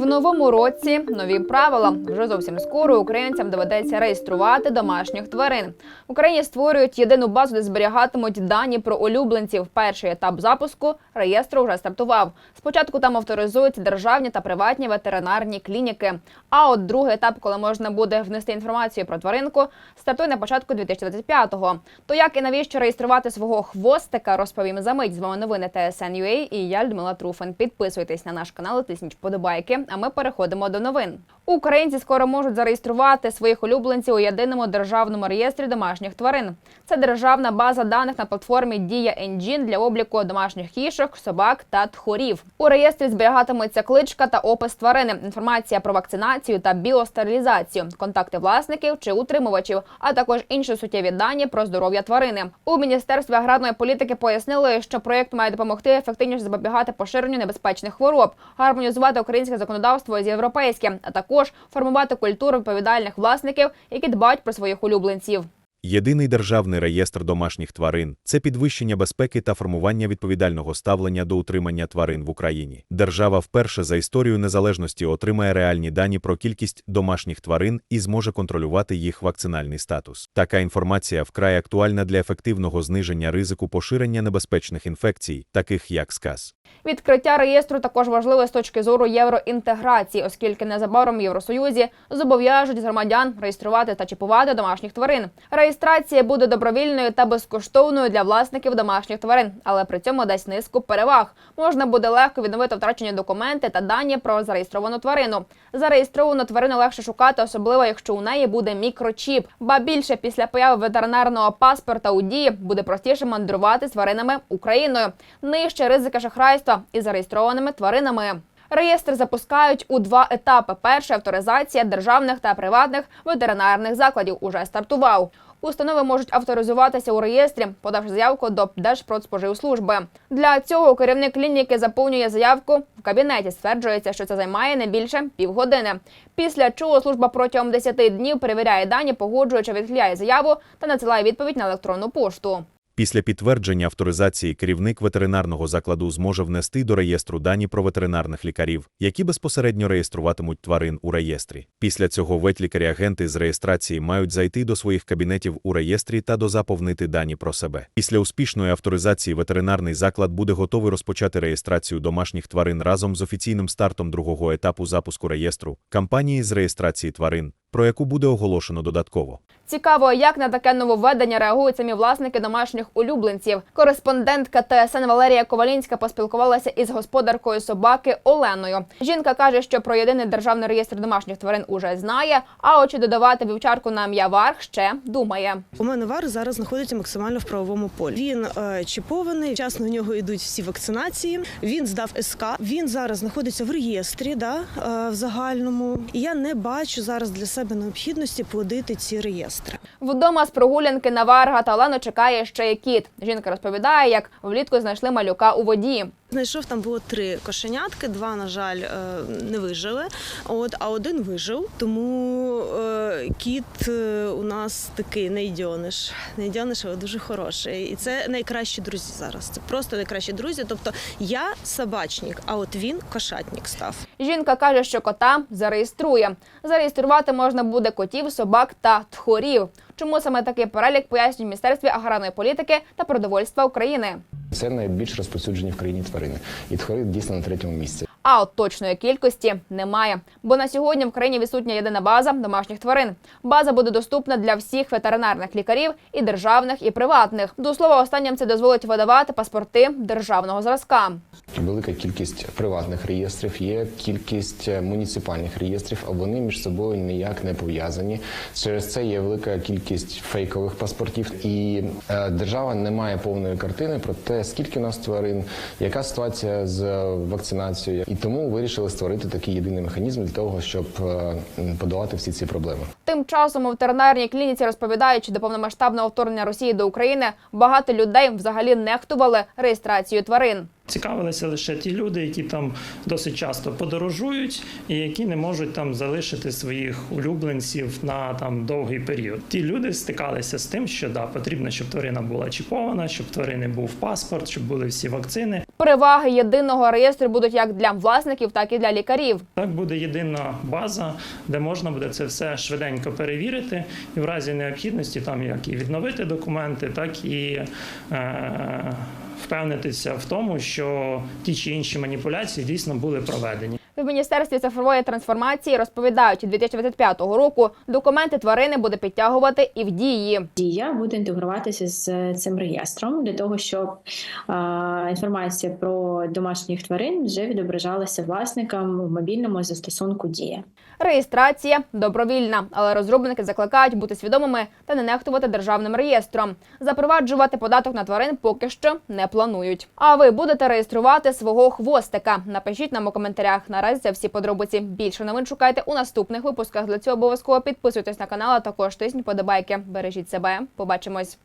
В новому році нові правила. Вже зовсім скоро українцям доведеться реєструвати домашніх тварин. В Україні створюють єдину базу, де зберігатимуть дані про улюбленців. Перший етап запуску реєстру вже стартував. Спочатку там авторизують державні та приватні ветеринарні клініки. А от другий етап, коли можна буде внести інформацію про тваринку, стартує на початку 2025-го. То як і навіщо реєструвати свого хвостика, розповім за мить. З вами новини TSN.ua і я Людмила Труфан. Підписуйтесь на наш канал, тисніть вподобайки. А ми переходимо до новин. Українці скоро можуть зареєструвати своїх улюбленців у єдиному державному реєстрі домашніх тварин. Це державна база даних на платформі Дія Engine для обліку домашніх кішок, собак та тхорів. У реєстрі зберігатиметься кличка та опис тварини, інформація про вакцинацію та біостерилізацію, контакти власників чи утримувачів, а також інші суттєві дані про здоров'я тварини. У міністерстві аграрної політики пояснили, що проєкт має допомогти ефективніше запобігати поширенню небезпечних хвороб, гармонізувати українське законодавство з європейським, а також формувати культуру відповідальних власників, які дбають про своїх улюбленців. Єдиний державний реєстр домашніх тварин це підвищення безпеки та формування відповідального ставлення до утримання тварин в Україні. Держава вперше за історію незалежності отримає реальні дані про кількість домашніх тварин і зможе контролювати їх вакцинальний статус. Така інформація вкрай актуальна для ефективного зниження ризику поширення небезпечних інфекцій, таких як сказ. Відкриття реєстру також важливе з точки зору євроінтеграції, оскільки незабаром в Євросоюзі зобов'яжуть громадян реєструвати та чіпувати домашніх тварин. Реєстрація буде добровільною та безкоштовною для власників домашніх тварин, але при цьому дасть низку переваг. Можна буде легко відновити втрачені документи та дані про зареєстровану тварину. Зареєстровану тварину легше шукати, особливо якщо у неї буде мікрочіп. Ба більше після появи ветеринарного паспорта у дії буде простіше мандрувати з тваринами Україною. Нижче ризики шахрайства із зареєстрованими тваринами. Реєстр запускають у два етапи. Перша авторизація державних та приватних ветеринарних закладів уже стартував. Установи можуть авторизуватися у реєстрі, подавши заявку до Держпродспоживслужби. Для цього керівник клініки заповнює заявку в кабінеті. Стверджується, що це займає не більше півгодини. Після чого служба протягом 10 днів перевіряє дані, погоджує чи відхиляє заяву та надсилає відповідь на електронну пошту. Після підтвердження авторизації керівник ветеринарного закладу зможе внести до реєстру дані про ветеринарних лікарів, які безпосередньо реєструватимуть тварин у реєстрі. Після цього ветлікарі-агенти з реєстрації мають зайти до своїх кабінетів у реєстрі та дозаповнити дані про себе. Після успішної авторизації ветеринарний заклад буде готовий розпочати реєстрацію домашніх тварин разом з офіційним стартом другого етапу запуску реєстру кампанії з реєстрації тварин, про яку буде оголошено додатково. Цікаво, як на таке нововведення реагують самі власники домашніх улюбленців. Кореспондентка ТСН Валерія Ковалінська поспілкувалася із господаркою собаки Оленою. Жінка каже, що про єдиний державний реєстр домашніх тварин уже знає. А от чи додавати вівчарку на ім'я ще думає. У мене вар зараз знаходиться максимально в правовому полі. Він е, чіпований, вчасно в нього йдуть всі вакцинації. Він здав СК. Він зараз знаходиться в реєстрі, да, е, в загальному. І я не бачу зараз для себе необхідності плодити ці реєстри. Вдома з прогулянки на Варга та Олену чекає ще й кіт. Жінка розповідає, як влітку знайшли малюка у воді. Знайшов там було три кошенятки, два, на жаль, е, не вижили. От, а один вижив. Тому е, кіт е, у нас такий найдьониш. Найдьониш, але дуже хороший. І це найкращі друзі зараз. Це просто найкращі друзі. Тобто я собачник, а от він кошатник став. Жінка каже, що кота зареєструє. Зареєструвати можна буде котів, собак та тхорів. Чому саме такий перелік пояснює Міністерстві аграрної політики та продовольства України. Це найбільш розповсюджені в країні тварини. І тхори дійсно на третьому місці. А от точної кількості немає. Бо на сьогодні в країні відсутня єдина база домашніх тварин. База буде доступна для всіх ветеринарних лікарів і державних, і приватних. До слова, останнім це дозволить видавати паспорти державного зразка. Велика кількість приватних реєстрів, є кількість е, муніципальних реєстрів, а вони між собою ніяк не пов'язані. Через це є велика кількість фейкових паспортів, і е, держава не має повної картини про те, скільки у нас тварин, яка ситуація з вакцинацією, і тому вирішили створити такий єдиний механізм для того, щоб е, подолати всі ці проблеми. Тим часом у ветеринарній клініці розповідають, що до повномасштабного вторгнення Росії до України багато людей взагалі нехтували реєстрацією тварин. Цікавилися лише ті люди, які там досить часто подорожують і які не можуть там залишити своїх улюбленців на там довгий період. Ті люди стикалися з тим, що да, потрібно, щоб тварина була чіпована, щоб тварини був паспорт, щоб були всі вакцини. Переваги єдиного реєстру будуть як для власників, так і для лікарів. Так буде єдина база, де можна буде це все швиденько перевірити, і в разі необхідності там як і відновити документи, так і е, впевнитися в тому, що ті чи інші маніпуляції дійсно були проведені. В міністерстві цифрової трансформації розповідають, 2025 року документи тварини буде підтягувати і в дії. Дія буде інтегруватися з цим реєстром для того, щоб е, інформація про домашніх тварин вже відображалася власникам в мобільному застосунку Дія. Реєстрація добровільна, але розробники закликають бути свідомими та не нехтувати державним реєстром. Запроваджувати податок на тварин поки що не планують. А ви будете реєструвати свого хвостика? Напишіть нам у коментарях. Наразі це всі подробиці. Більше новин шукайте у наступних випусках. Для цього обов'язково підписуйтесь на канал, а також тисніть подобайки. Бережіть себе. Побачимось.